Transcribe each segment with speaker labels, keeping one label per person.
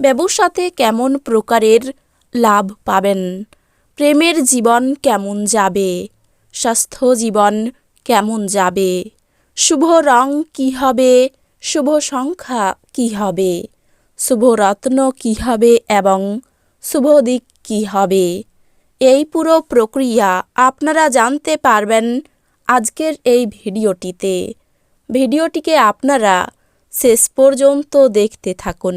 Speaker 1: ব্যবসাতে কেমন প্রকারের লাভ পাবেন? প্রেমের জীবন কেমন যাবে? স্বাস্থ্য জীবন কেমন যাবে? শুভ রং কী হবে? শুভ সংখ্যা কী হবে? শুভ রত্ন কী হবে এবং শুভ দিক কী হবে? এই পুরো প্রক্রিয়া আপনারা জানতে পারবেন আজকের এই ভিডিওটিতে। ভিডিওটিকে আপনারা শেষ পর্যন্ত দেখতে থাকুন।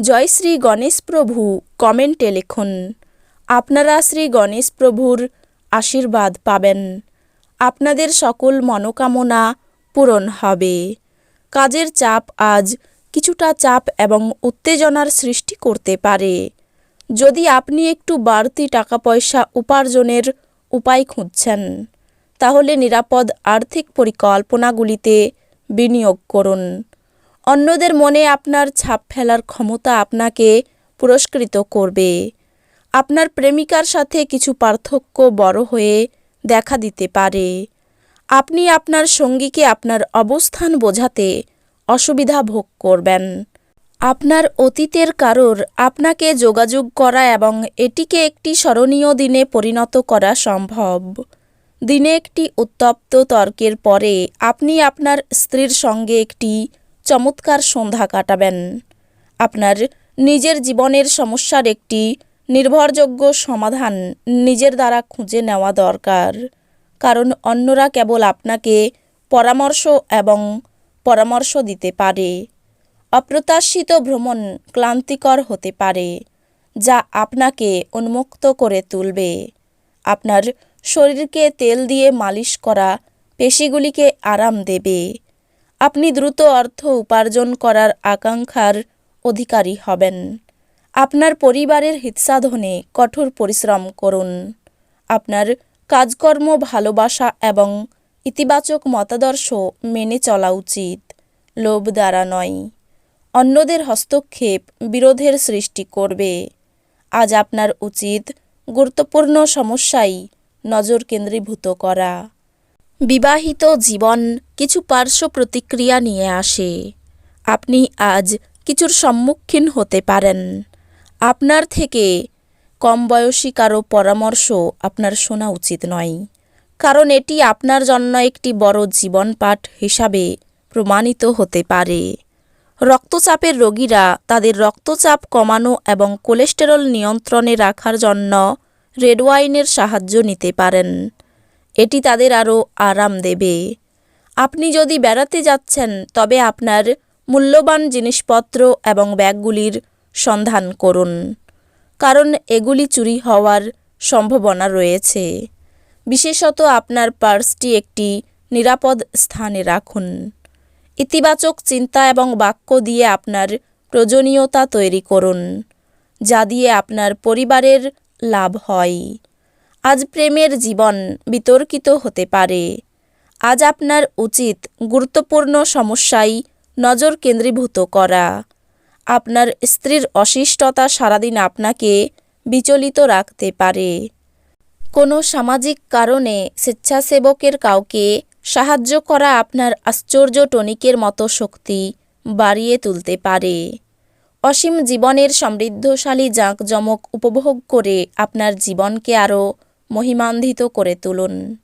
Speaker 1: জয় শ্রী গণেশ প্রভু কমেন্টে লিখুন। আপনারা শ্রী গণেশ প্রভুর আশীর্বাদ পাবেন। আপনাদের সকল মনোকামনা পূরণ হবে। কাজের চাপ আজ কিছুটা চাপ এবং উত্তেজনার সৃষ্টি করতে পারে। যদি আপনি একটু বাড়তি টাকা পয়সা উপার্জনের উপায় খুঁজছেন, তাহলে নিরাপদ আর্থিক পরিকল্পনাগুলিতে বিনিয়োগ করুন। অন্যদের মনে আপনার ছাপ ফেলার ক্ষমতা আপনাকে পুরস্কৃত করবে। আপনার প্রেমিকার সাথে কিছু পার্থক্য বড় হয়ে দেখা দিতে পারে। আপনি আপনার সঙ্গীকে আপনার অবস্থান বোঝাতে অসুবিধা ভোগ করবেন। আপনার অতীতের কারোর আপনাকে যোগাযোগ করা এবং এটিকে একটি স্মরণীয় দিনে পরিণত করা সম্ভব। দিনে একটি উত্তপ্ত তর্কের পরে আপনি আপনার স্ত্রীর সঙ্গে একটি চমৎকার সন্ধ্যা কাটাবেন। আপনার নিজের জীবনের সমস্যার একটি নির্ভরযোগ্য সমাধান নিজের দ্বারা খুঁজে নেওয়া দরকার। কারণ অন্যরা কেবল আপনাকে পরামর্শ এবং পরামর্শ দিতে পারে। অপ্রত্যাশিত ভ্রমণ ক্লান্তিকর হতে পারে, যা আপনাকে উন্মুক্ত করে তুলবে। আপনার শরীরকে তেল দিয়ে মালিশ করা পেশিগুলিকে আরাম দেবে। আপনি দ্রুত অর্থ উপার্জন করার আকাঙ্ক্ষার অধিকারী হবেন। আপনার পরিবারের হিতসাধনে কঠোর পরিশ্রম করুন। আপনার কাজকর্ম ভালোবাসা এবং ইতিবাচক মতাদর্শ মেনে চলা উচিত। লোভ দ্বারা নয়। অন্যদের হস্তক্ষেপ বিরোধের সৃষ্টি করবে। আজ আপনার উচিত গুরুত্বপূর্ণ সমস্যাই নজর কেন্দ্রীভূত করা। বিবাহিত জীবন কিছু পার্শ্ব প্রতিক্রিয়া নিয়ে আসে। আপনি আজ কিছুর সম্মুখীন হতে পারেন। আপনার থেকে কম বয়সী কারও পরামর্শ আপনার শোনা উচিত নয়। কারণ এটি আপনার জন্য একটি বড় জীবন পাঠ হিসাবে প্রমাণিত হতে পারে। রক্তচাপের রোগীরা তাদের রক্তচাপ কমানো এবং কোলেস্টেরল নিয়ন্ত্রণে রাখার জন্য রেড ওয়াইনের সাহায্য নিতে পারেন। এটি তাদের আরও আরাম দেবে। আপনি যদি বেড়াতে যাচ্ছেন, তবে আপনার মূল্যবান জিনিসপত্র এবং ব্যাগগুলির সন্ধান করুন, কারণ এগুলি চুরি হওয়ার সম্ভাবনা রয়েছে। বিশেষত আপনার পার্সটি একটি নিরাপদ স্থানে রাখুন। ইতিবাচক চিন্তা এবং বাক্য দিয়ে আপনার প্রয়োজনীয়তা তৈরি করুন, যা দিয়ে আপনার পরিবারের লাভ হয়। আজ প্রেমের জীবন বিতর্কিত হতে পারে। আজ আপনার উচিত গুরুত্বপূর্ণ সমস্যায় নজর কেন্দ্রীভূত করা। আপনার স্ত্রীর অশিষ্টতা সারাদিন আপনাকে বিচলিত রাখতে পারে। কোনো সামাজিক কারণে স্বেচ্ছাসেবকের কাউকে সাহায্য করা আপনার আশ্চর্য টনিকের মতো শক্তি বাড়িয়ে তুলতে পারে। অসীম জীবনের সমৃদ্ধশালী জাঁকজমক উপভোগ করে আপনার জীবনকে আরও মহিমান্বিত করে তুলুন।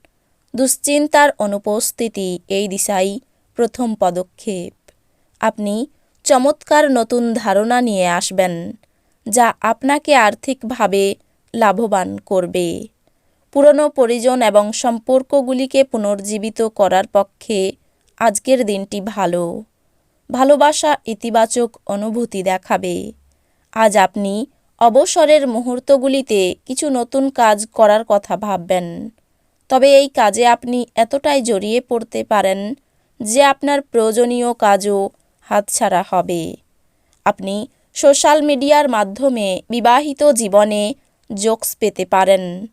Speaker 1: দুশ্চিন্তার অনুপস্থিতি এই দিশাই প্রথম পদক্ষেপ। আপনি চমৎকার নতুন ধারণা নিয়ে আসবেন, যা আপনাকে আর্থিকভাবে লাভবান করবে। পুরনো পরিজন এবং সম্পর্কগুলিকে পুনর্জীবিত করার পক্ষে আজকের দিনটি ভালো। ভালোবাসা ইতিবাচক অনুভূতি দেখাবে। আজ আপনি অবসরের মুহূর্তগুলিতে কিছু নতুন কাজ করার কথা ভাববেন। তবে এই কাজে আপনি এতটাই জড়িয়ে পড়তে পারেন যে আপনার প্রয়োজনীয় কাজও হাতছাড়া হবে। আপনি সোশ্যাল মিডিয়ার মাধ্যমে বিবাহিত জীবনে জোকস পেতে পারেন।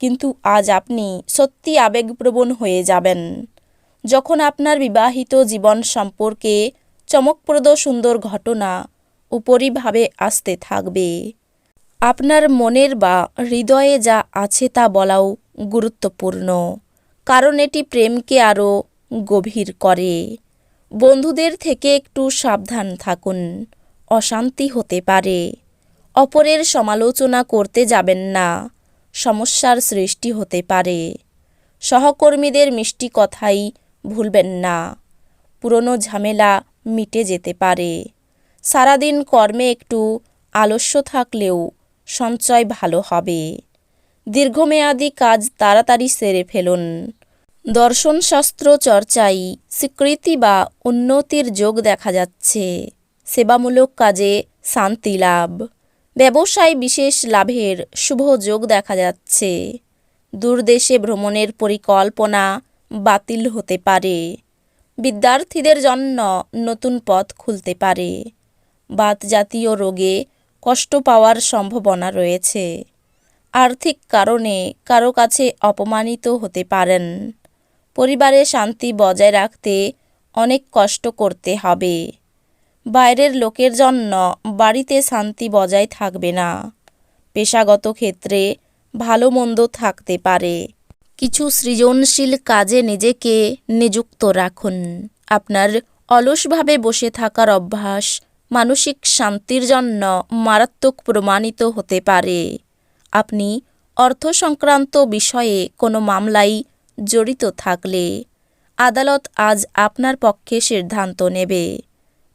Speaker 1: কিন্তু আজ আপনি সত্যি আবেগপ্রবণ হয়ে যাবেন। যখন আপনার বিবাহিত জীবন সম্পর্কে চমকপ্রদ সুন্দর ঘটনা উপরিভাবে আসতে থাকবে। আপনার মনের বা হৃদয়ে যা আছে তা বলাও গুরুত্বপূর্ণ, কারণ এটি প্রেমকে আরও গভীর করে। বন্ধুদের থেকে একটু সাবধান থাকুন, অশান্তি হতে পারে। অপরের সমালোচনা করতে যাবেন না, সমস্যার সৃষ্টি হতে পারে। সহকর্মীদের মিষ্টি কথাই ভুলবেন না, পুরনো ঝামেলা মিটে যেতে পারে। সারাদিন কর্মে একটু আলস্য থাকলেও সঞ্চয় ভালো হবে। দীর্ঘমেয়াদী কাজ তাড়াতাড়ি সেরে ফেলুন। দর্শনশাস্ত্র চর্চায় স্বীকৃতি বা উন্নতির যোগ দেখা যাচ্ছে। সেবামূলক কাজে শান্তি লাভ। ব্যবসায় বিশেষ লাভের শুভ যোগ দেখা যাচ্ছে। দূরদেশে ভ্রমণের পরিকল্পনা বাতিল হতে পারে। বিদ্যার্থীদের জন্য নতুন পথ খুলতে পারে। বাত জাতীয় রোগে কষ্ট পাওয়ার সম্ভাবনা রয়েছে। আর্থিক কারণে কারও কাছে অপমানিত হতে পারেন। পরিবারে শান্তি বজায় রাখতে অনেক কষ্ট করতে হবে। বাইরের লোকের জন্য বাড়িতে শান্তি বজায় থাকবে না। পেশাগত ক্ষেত্রে ভালো মন্দ থাকতে পারে। কিছু সৃজনশীল কাজে নিজেকে নিযুক্ত রাখুন। আপনার অলসভাবে বসে থাকার অভ্যাস মানসিক শান্তির জন্য মারাত্মক প্রমাণিত হতে পারে। আপনি অর্থ সংক্রান্ত বিষয়ে কোনো মামলায় জড়িত থাকলে আদালত আজ আপনার পক্ষে সিদ্ধান্ত নেবে।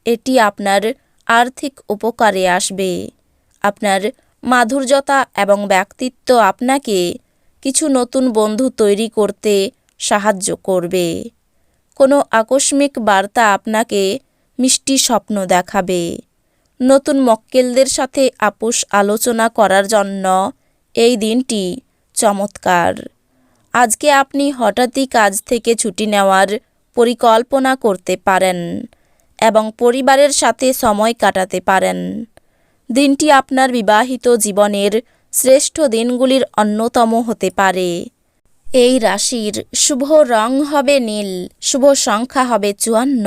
Speaker 1: এটি আপনার আর্থিক উপকারে আসবে। আপনার মাধুর্যতা এবং ব্যক্তিত্ব আপনাকে কিছু নতুন বন্ধু তৈরি করতে সাহায্য করবে। কোনো আকস্মিক বার্তা আপনাকে মিষ্টি স্বপ্ন দেখাবে। নতুন মক্কেলদের সাথে আপোষ আলোচনা করার জন্য এই দিনটি চমৎকার। আজকে আপনি হঠাৎই কাজ থেকে ছুটি নেওয়ার পরিকল্পনা করতে পারেন এবং পরিবারের সাথে সময় কাটাতে পারেন। দিনটি আপনার বিবাহিত জীবনের শ্রেষ্ঠ দিনগুলির অন্যতম হতে পারে। এই রাশির শুভ রং হবে নীল, শুভ সংখ্যা হবে চুয়ান্ন।